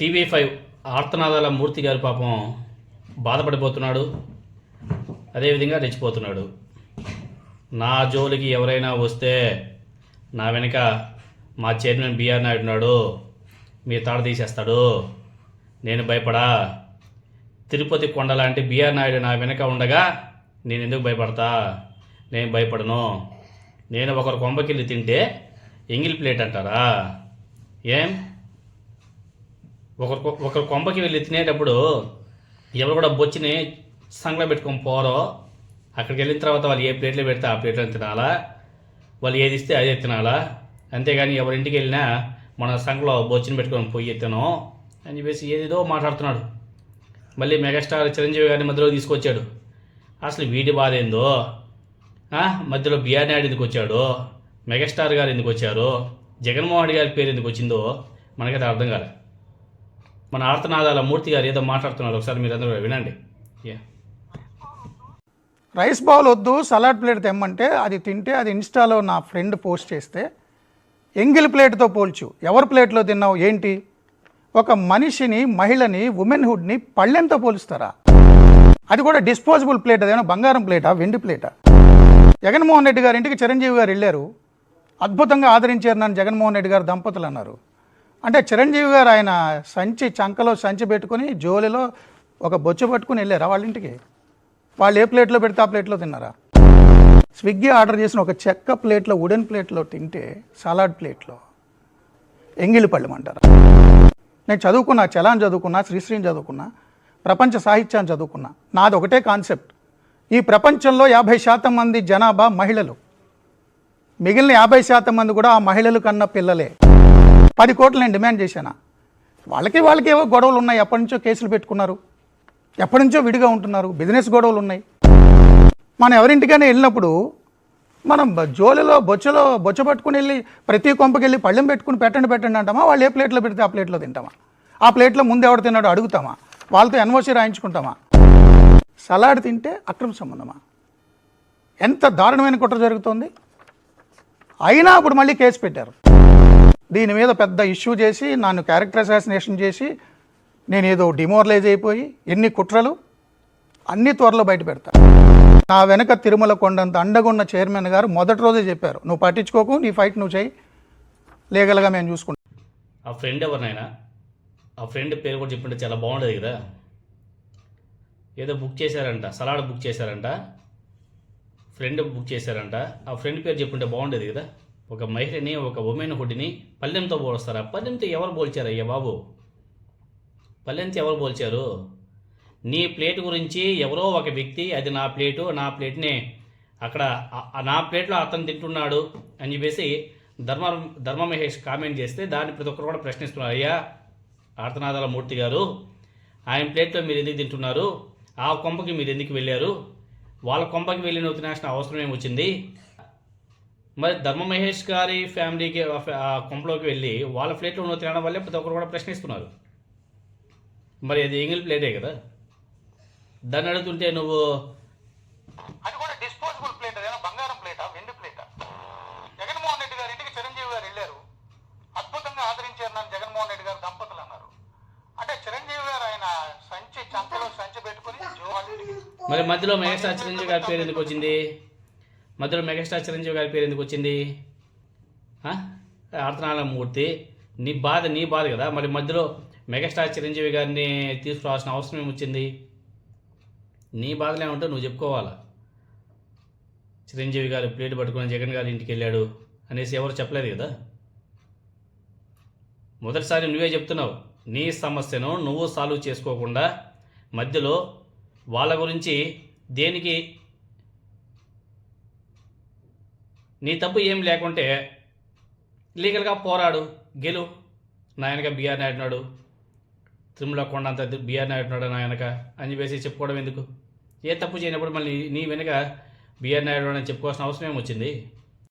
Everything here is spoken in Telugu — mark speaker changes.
Speaker 1: టీవీ ఫైవ్ ఆర్తనాదాల మూర్తి గారి పాపం బాధపడిపోతున్నాడు. అదేవిధంగా రెచ్చిపోతున్నాడు. నా జోలికి ఎవరైనా వస్తే నా వెనక మా చైర్మన్ బిఆర్ నాయుడు ఉన్నాడు. మీ తాడ తీసేస్తాడు. నేను భయపడా. తిరుపతి కొండ లాంటి బిఆర్ నాయుడు నా వెనక ఉండగా నేను ఎందుకు భయపడతా? నేను భయపడను. నేను ఒకరు కొంపకిల్లి తింటే ఎంగిల్ ప్లేట్ అంటారా? ఏం? ఒకరు ఒకరు కొంపకి వెళ్ళి తినేటప్పుడు ఎవరు కూడా బొచ్చిని సంగలో పెట్టుకొని పోరో అక్కడికి వెళ్ళిన తర్వాత వాళ్ళు ఏ ప్లేట్లో పెడితే ఆ ప్లేట్లో తినాలా? వాళ్ళు ఏది ఇస్తే అదే తినాలా? అంతేగాని ఎవరింటికి వెళ్ళినా మన సంఘలో బొచ్చిని పెట్టుకొని పొయ్యి ఎత్తాను అని చెప్పేసి ఏదేదో మాట్లాడుతున్నాడు. మళ్ళీ మెగాస్టార్ చిరంజీవి గారిని మధ్యలో తీసుకొచ్చాడు. అసలు వీడి బాధ ఏందో? మధ్యలో బిఆర్ నాయుడు ఎందుకు వచ్చాడు? మెగాస్టార్ గారు ఎందుకు వచ్చారు? జగన్మోహన్ గారి పేరు ఎందుకు వచ్చిందో మనకైతే అర్థం కాలేదు మన ఆర్తనాదాల మూర్తి గారు ఏదో మాట్లాడుతున్నారు. ఒకసారి మీరు అందరూ వినండి
Speaker 2: రైస్ బౌల్ వద్దు సలాడ్ ప్లేట్ తెమ్మంటే అది తింటే అది ఇన్స్టాలో నా ఫ్రెండ్ పోస్ట్ చేస్తే ఎంగిల్ ప్లేట్తో పోల్చు. ఎవరి ప్లేట్లో తిన్నావు ఏంటి? ఒక మనిషిని మహిళని ఉమెన్హుడ్ని పళ్ళెంతో పోలుస్తారా? అది కూడా డిస్పోజబుల్ ప్లేట్ అదేమో బంగారం ప్లేటా? వెండి ప్లేటా? జగన్మోహన్ రెడ్డి గారి ఇంటికి చిరంజీవి గారు వెళ్ళారు. అద్భుతంగా ఆదరించారు నన్ను జగన్మోహన్ రెడ్డి గారు దంపతులు అన్నారు. అంటే చిరంజీవి గారు ఆయన సంచి చంకలో సంచి పెట్టుకుని జోలిలో ఒక బొచ్చు పట్టుకుని వెళ్ళారా వాళ్ళ ఇంటికి? వాళ్ళు ఏ ప్లేట్లో పెడితే ఆ ప్లేట్లో తిన్నారా? స్విగ్గీ ఆర్డర్ చేసిన ఒక చెక్క ప్లేట్లో వుడెన్ ప్లేట్లో తింటే సలాడ్ ప్లేట్లో ఎంగిలి పళ్ళెం అంటారు నేను చదువుకున్నా చలాన్ చదువుకున్నా శ్రీశ్రీని చదువుకున్నా ప్రపంచ సాహిత్యాన్ని చదువుకున్నా. నాది ఒకటే కాన్సెప్ట్. ఈ ప్రపంచంలో యాభై శాతం మంది జనాభా మహిళలు. మిగిలిన యాభై శాతం మంది కూడా ఆ మహిళలు కన్న పిల్లలే. పది కోట్లు నేను డిమాండ్ చేశాను? వాళ్ళకి వాళ్ళకి ఏవో గొడవలు ఉన్నాయి. ఎప్పటి నుంచో కేసులు పెట్టుకున్నారు. ఎప్పటి నుంచో విడిగా ఉంటున్నారు. బిజినెస్ గొడవలు ఉన్నాయి. మనం ఎవరింటికైనా వెళ్ళినప్పుడు మనం జోలిలో బొచ్చలో బొచ్చ పట్టుకుని వెళ్ళి ప్రతి కొంపకి వెళ్ళి పళ్ళెం పెట్టుకుని పెట్టండి పెట్టండి అంటామా? వాళ్ళు ఏ ప్లేట్లో పెడితే ఆ ప్లేట్లో తింటామా? ఆ ప్లేట్లో ముందు ఎవడు తిన్నాడో అడుగుతామా? వాళ్ళతో ఎన్ఓసీ రాయించుకుంటామా? సలాడ్ తింటే అక్రమ సంబంధమా? ఎంత దారుణమైన కుట్ర జరుగుతోంది? అయినా అప్పుడు మళ్ళీ కేసు పెట్టారు. దీని మీద పెద్ద ఇష్యూ చేసి నన్ను క్యారెక్టర్ అసాసినేషన్ చేసి నేను ఏదో డిమోరలైజ్ అయిపోయి ఎన్ని కుట్రలు అన్ని త్వరలో బయట పెడతా. నా వెనక తిరుమల కొండంత అండగున్న చైర్మన్ గారు మొదటి రోజే చెప్పారు నువ్వు పట్టించుకోకు నీ ఫైట్ నువ్వు చేయి. లీగల్గా మేము చూసుకుంటాం.
Speaker 1: ఆ ఫ్రెండ్ ఎవరినైనా? ఆ ఫ్రెండ్ పేరు కూడా చెప్పింటే చాలా బాగుండేది కదా. ఏదో బుక్ చేశారంట సలాడ్ బుక్ చేశారంట. ఫ్రెండ్ బుక్ చేశారంట. ఆ ఫ్రెండ్ పేరు చెప్పుంటే బాగుండేది కదా. ఒక మహిళని ఒక ఉమెన్ హుడ్ని పల్లెంతో పోలుస్తారా? పల్లెంతో ఎవరు పోల్చారు అయ్యా బాబు? పల్లెంతో ఎవరు పోల్చారు? నీ ప్లేట్ గురించి ఎవరో ఒక వ్యక్తి అది నా ప్లేటు నా ప్లేట్ని అక్కడ నా ప్లేట్లో అతను తింటున్నాడు అని చెప్పేసి ధర్మ ధర్మ మహేష్ కామెంట్ చేస్తే దాన్ని ప్రతి ఒక్కరు కూడా ప్రశ్నిస్తున్నారు. అయ్యా ఆర్తనాదాల మూర్తి గారు ఆయన ప్లేట్లో మీరు ఎందుకు తింటున్నారు? ఆ కొంపకి మీరు ఎందుకు వెళ్ళారు? వాళ్ళ కొంపకి వెళ్ళి నువ్వు తినాల్సిన అవసరం ఏమొచ్చింది? మరి ధర్మ మహేష్ గారి ఫ్యామిలీకి కొంపలోకి వెళ్ళి వాళ్ళ ప్లేట్లో నువ్వు తినడం వల్లే ప్రతి ఒక్కరు కూడా ప్రశ్నిస్తున్నారు మరి అది ఎంగిల్ ప్లేటే కదా? దాన్ని అడుగుతుంటే నువ్వు
Speaker 2: అది కూడా డిస్పోజబుల్ ప్లేట్ అదేనా బంగారం ప్లేటా వెండి ప్లేటా? జగన్మోహన్ రెడ్డి గారి ఇంటికి చిరంజీవి గారు వెళ్ళారు. అద్భుతంగా ఆదరించారు నన్ను జగన్మోహన్ రెడ్డి గారు దంపతులు అన్నారు. అంటే చిరంజీవి గారు ఆయన సంచి చంకలో సంచి పెట్టుకుని
Speaker 1: మరి మధ్యలో మెగాస్టార్ చిరంజీవి గారి పేరు ఎందుకు వచ్చింది? మధ్యలో మెగాస్టార్ చిరంజీవి గారి పేరు ఎందుకు వచ్చింది? ఆ? మూర్తి. నీ బాధ నీ బాధ కదా. మరి మధ్యలో మెగాస్టార్ చిరంజీవి గారిని తీసుకురావాల్సిన అవసరం ఏమొచ్చింది? నీ బాధలే ఉంటే నువ్వు చెప్పుకోవాలా? చిరంజీవి గారు ప్లేట్ పట్టుకొని జగన్ గారి ఇంటికి వెళ్ళాడు అనేసి ఎవరు చెప్పలేదు కదా? మొదటిసారి నువ్వే చెప్తున్నావు నీ సమస్యను నువ్వు సాల్వ్ చేసుకోకుండా మధ్యలో వాళ్ళ గురించి దేనికి నీ తప్పు ఏం లేకుంటే లీగల్గా పోరాడు గెలు. నా బీఆర్ నాయుడున్నాడు తిరుమల కొండ అంత నాయుడున్నాడు నాయనక నా అని చెప్పేసి చెప్పుకోవడం ఎందుకు? ఏ తప్పు చేయనప్పుడు మళ్ళీ నీ వెనక బీఆర్ నాయుడు అని చెప్పుకోవాల్సిన అవసరం ఏమొచ్చింది